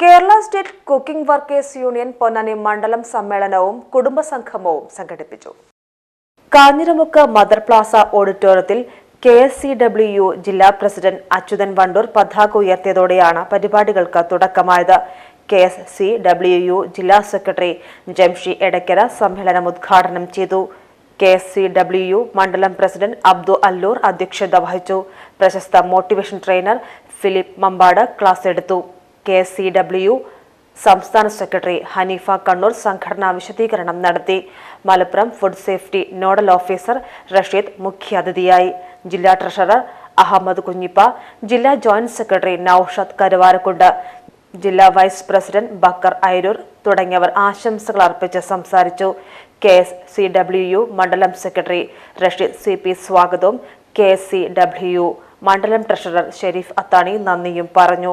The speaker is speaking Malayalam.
Kerala state cooking workers union Ponnani മണ്ഡലം സമ്മേളനവും കുടുംബസംഗമവും സംഘടിപ്പിച്ചു. കാഞ്ഞിരമുക്ക് മദർ പ്ലാസ ഓഡിറ്റോറിയത്തിൽ K S C W U ജില്ലാ പ്രസിഡന്റ് അച്യുതൻ വണ്ടൂർ പതാക ഉയർത്തിയതോടെയാണ് പരിപാടികൾക്ക് തുടക്കമായത്. K S C W U ജില്ലാ സെക്രട്ടറി ജംഷി എടക്കര സമ്മേളനം ഉദ്ഘാടനം ചെയ്തു. K S C W U മണ്ഡലം പ്രസിഡന്റ് അബ്ദു അല്ലൂർ അധ്യക്ഷത വഹിച്ചു. പ്രശസ്ത motivation trainer Philip Mambad class എടുത്തു. കെ സി ഡബ്ല്യു സംസ്ഥാന സെക്രട്ടറി ഹനീഫ കണ്ണൂർ സംഘടനാ വിശദീകരണം നടത്തി. Malappuram food safety nodal officer Rasheed മുഖ്യാതിഥിയായി. ജില്ലാ ട്രഷറർ അഹമ്മദ് കുഞ്ഞിപ്പ ജില്ലാ ജോയിന്റ് സെക്രട്ടറി നൌഷദ് കരുവാരക്കുണ്ട്. ജില്ലാ വൈസ് പ്രസിഡന്റ് ബക്കർ ഐരൂർ തുടങ്ങിയവർ ആശംസകൾ അർപ്പിച്ച് സംസാരിച്ചു. K S C W U മണ്ഡലം സെക്രട്ടറി റഷീദ് സി പി സ്വാഗതവും കെ എസ് സി ഡബ്ല്യു മണ്ഡലം ട്രഷറർ ഷെരീഫ് അത്താണി നന്ദിയും പറഞ്ഞു.